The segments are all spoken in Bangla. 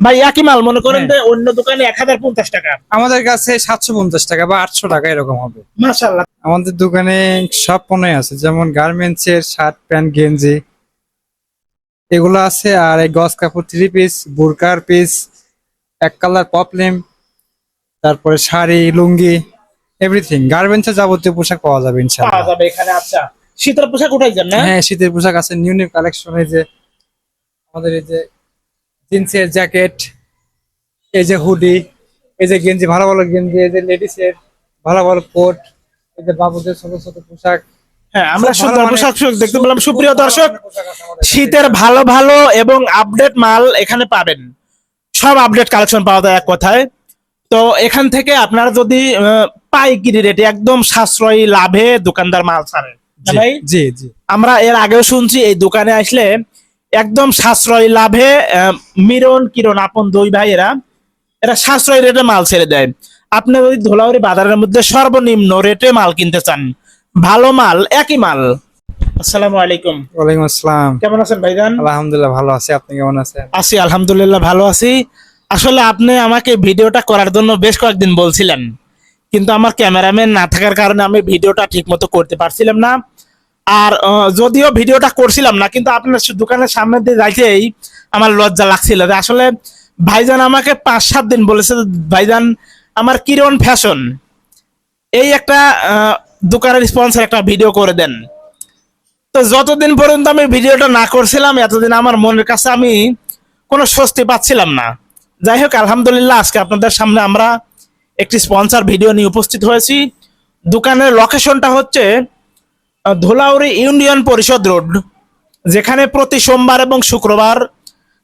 ভাই একই মাল মনে করেন হ্যাঁ। যে অন্য দোকানে এক হাজার পঞ্চাশ টাকা। আমাদের কাছে সাতশো পঞ্চাশ টাকা বা আটশো টাকা এরকম হবে। মাসাল্লাহ আমাদের দোকানে সব পণ্যই আছে যেমন গার্মেন্টস এর শার্ট প্যান্ট গেঞ্জি। এগুলো আছে আর এই গস কাপড় থ্রি পিস বুরকার পিস এক কালার পপলেম তারপরে শাড়ি লুঙ্গি এভরিথিং গার্মেন্টস এর যাবতীয় পোশাক পাওয়া যাবে ইনশাআল্লাহ। পাওয়া যাবে এখানে আচ্ছা। শীতের পোশাক উঠাই যান না? হ্যাঁ শীতের পোশাক আছে নিউ নিউ কালেকশন এই যে আমাদের এই যে জিন্সের জ্যাকেট এই যে হুডি এই যে গেঞ্জি ভালো ভালো গেঞ্জি এই যে লেডিস এর ভালো ভালো কোট এই যে বাবুদের ছোট ছোট পোশাক। হ্যাঁ আমরা সুন্দর পোশাক দেখতে পেলাম। সুপ্রিয় দর্শক মানের পোশাক আছে আমাদের কাছে। শীতের ভালো ভালো এবং আপডেট মাল এখানে পাবেন। সব আপডেট কালেকশন পাওয়া যায় এক কথায়। তো এখান থেকে আপনারা যদি পাইকারি রেটে একদম সাশ্রয়ী লাভে দোকানদার মাল ছাড়ে। ভাই? জি জি। আমরা এর আগেও শুনছি এই দোকানে আসলে একদম সাশ্রয় লাভে মিরন কিরণ আপন দুই ভাই এরা সাশ্রয়ী রেটে মাল ছেড়ে দেয়। আপনি যদি ধোলাউরি বাজারের মধ্যে সর্বনিম্ন রেটে মাল কিনতে চান ভালো মাল একই মাল। আসসালামু আলাইকুম। ওয়ালাইকুম আসসালাম। কেমন আছেন ভাইজান? আলহামদুলিল্লাহ ভালো আছি। আপনি কেমন আছেন? আছি আলহামদুলিল্লাহ ভালো আছি। আসলে আপনি আমাকে ভিডিওটা করার জন্য বেশ কয়েকদিন বলছিলেন কিন্তু আমার ক্যামেরাম্যান না থাকার কারণে আমি ভিডিওটা ঠিক মতো করতে পারছিলাম না। আর যদিও ভিডিওটা করছিলাম না, কিন্তু আপনার দোকানের সামনে দিয়ে যাইতেই আমার লজ্জা লাগছিল যে আসলে ভাইজান আমাকে পাঁচ, সাত দিন বলেছে ভাইজান, আমার কিরণ ফ্যাশন। এই একটা দোকানের স্পন্সর একটা ভিডিও করে দেন। তো যতদিন পর্যন্ত আমি ভিডিওটা না করছিলাম, এতদিন আমার মনের কাছে আমি কোনো স্বস্তি পাচ্ছিলাম না। যাই হোক, আলহামদুলিল্লাহ, আজকে আপনাদের সামনে আমরা একটি স্পন্সর ভিডিও নিয়ে উপস্থিত হয়েছি। দোকানের লোকেশনটা হচ্ছে ধুলাউড়ি ইউনিয়ন পরিষদ রোড যেখানে প্রতি সোমবার এবং শুক্রবার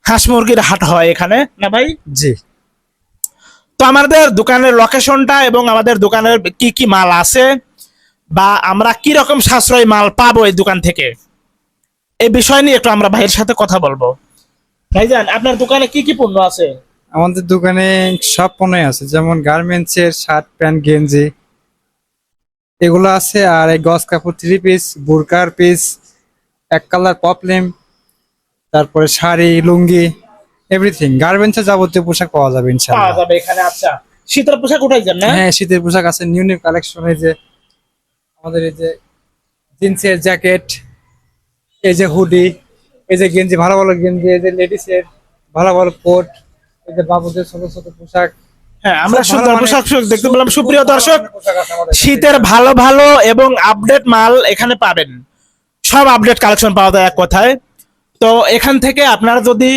হাঁস মুরগির হাট হয় এখানে। না ভাই? জি। তো আমাদের দোকানের লোকেশনটা এবং আমাদের দোকানের কি কি মাল আছে বা আমরা কি রকম সাশ্রয়ী মাল পাবো এই দোকান থেকে এই বিষয় নিয়ে একটু আমরা ভাইয়ের সাথে কথা বলব। ভাইজান আপনার দোকানে কি কি পণ্য আছে? আমাদের দোকানে সব পণ্যই আছে যেমন গার্মেন্টস এর শার্ট প্যান্ট গেঞ্জি এগুলো আছে আর এই গস কাপড় থ্রি পিস বুরকার পিস এক কালার পপলেম তারপরে শাড়ি লুঙ্গি এভরিথিং গার্মেন্টস এর যাবতীয় পোশাক পাওয়া যাবে পাওয়া যাবে এখানে আচ্ছা। শীতের পোশাক উঠাই যান না হ্যাঁ শীতের পোশাক আছে নিউ নিউ কালেকশন এই যে আমাদের এই যে জিন্সের জ্যাকেট এই যে হুডি এই যে গেঞ্জি ভালো ভালো গেঞ্জি এই যে লেডিস এর ভালো ভালো কোট এই যে বাবুদের ছোট ছোট পোশাক। হ্যাঁ আমরা সুন্দর পোশাক দেখতে পেলাম। সুপ্রিয় দর্শক মানের পোশাক আছে আমাদের কাছে। শীতের ভালো ভালো এবং আপডেট মাল এখানে পাবেন। সব আপডেট কালেকশন পাওয়া যায় এক কথায়। তো এখান থেকে আপনারা যদি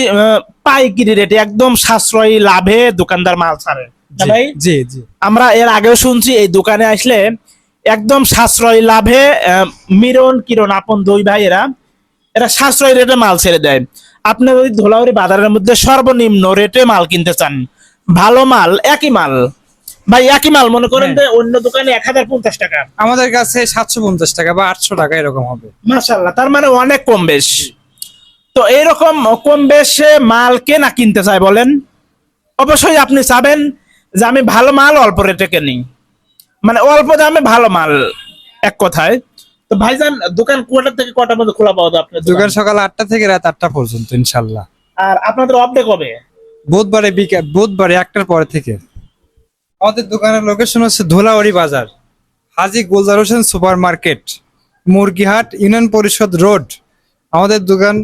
পাইকারি রেটে একদম সাশ্রয়ী লাভে দোকানদার মাল ছাড়ে। ভাই? জি জি। আমরা এর আগেও শুনছি এই দোকানে আসলে একদম সাশ্রয়ী লাভে মিরন কিরণ আপন দুই ভাই এরা এরা সাশ্রয়ী রেটে মাল ছেড়ে দেয়। আপনি যদি ধোলাউরি বাজারের মধ্যে সর্বনিম্ন রেটে মাল কিনতে চান ভালো মাল একই মাল। ভাই একই মাল মনে করেন হ্যাঁ। যে অন্য দোকানে এক হাজার পঞ্চাশ টাকা। আমাদের কাছে সাতশো পঞ্চাশ টাকা বা আটশো টাকা এরকম হবে। মাশাল্লাহ তার মানে অনেক কম বেশ। তো এরকম কম বেশে মাল কে না কিনতে চায় বলেন? অবশ্যই আপনি চাবেন যে আমি ভালো মাল অল্প রেটে কিনি। মানে অল্প দামে ভালো মাল এক কথায়। তো ভাইজান দোকান কটা থেকে কটা মধ্যে খোলা পাওয়া যায় আপনার দোকান দোকান? সকাল আটটা থেকে রাত আটটা পর্যন্ত ইনশাল্লাহ আর আপনাদের অফ ডে কবে? বুধবারে বিকেল বুধবারে একটার পরে থেকে। আমাদের দোকানের লোকেশন হচ্ছে ধুলাউড়ি বাজার। Haji Gulzar Hossain super market মুরগিহাট union পরিষদ রোড। আমাদের দোকান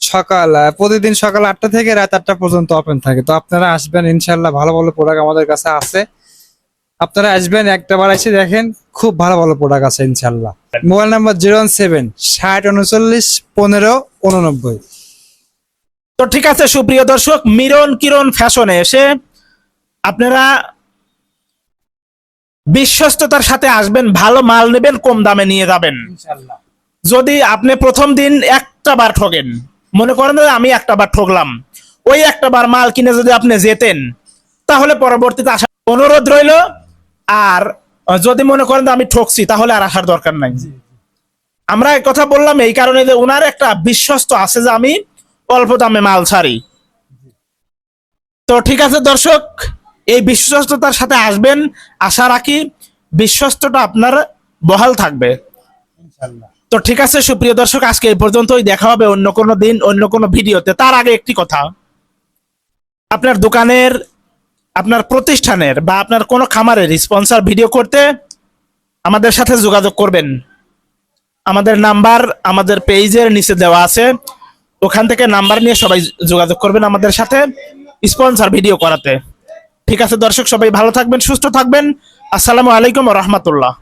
সকাল প্রতিদিন সকাল আটটা থেকে রাত আটটা পর্যন্ত ওপেন থাকে। তো আপনারা আসবেন ইনশাল্লাহ ভালো ভালো প্রোডাক্ট আমাদের কাছে আছে। আপনারা আসবেন, একটা বার এসে দেখেন, খুব ভালো ভালো প্রোডাক্ট আছে ইনশাল্লাহ mobile number zero one seven, ষাট উনচল্লিশ, পনেরো, উননব্বই। তো ঠিক আছে সুপ্রিয় দর্শক মিরন কিরণ ফ্যাশনে এসে আপনারা বিশ্বস্ততার সাথে আসবেন ভালো মাল নেবেন কম দামে নিয়ে যাবেন। যদি আপনি প্রথম দিন একটা বার ঠকেন মনে করেন আমি একটা বার ঠকলাম ওই একটা বার মাল কিনে যদি আপনি যেতেন তাহলে পরবর্তীতে আসা অনুরোধ রইল আর যদি মনে করেন আমি ঠকছি তাহলে আর আসার দরকার নাই। আমরা এই কথা বললাম এই কারণে যে ওনার একটা বিশ্বস্ত আছে যে আমি অল্প দামে মাল ছাড়ি। তো ঠিক আছে দর্শক এই বিশ্বস্ততার সাথে আসবেন। আশা রাখি বিশ্বস্তটা আপনার বহাল থাকবে। তো ঠিক আছে সুপ্রিয় দর্শক আজকে এই পর্যন্তই। দেখা হবে অন্য কোনো দিন অন্য কোনো ভিডিওতে। তার আগে একটি কথা। আপনার দোকানের আপনার প্রতিষ্ঠানের বা আপনার কোনো খামারের স্পন্সর ভিডিও করতে আমাদের সাথে যোগাযোগ করবেন। আমাদের নাম্বার আমাদের পেজের নিচে দেওয়া আছে। ওখান থেকে নাম্বার নিয়ে সবাই যোগাযোগ করবেন আমাদের সাথে, স্পন্সর ভিডিও করাতে। ঠিক আছে দর্শক, সবাই ভালো থাকবেন, সুস্থ থাকবেন। আসসালামু আলাইকুম রহমতুল্লাহ।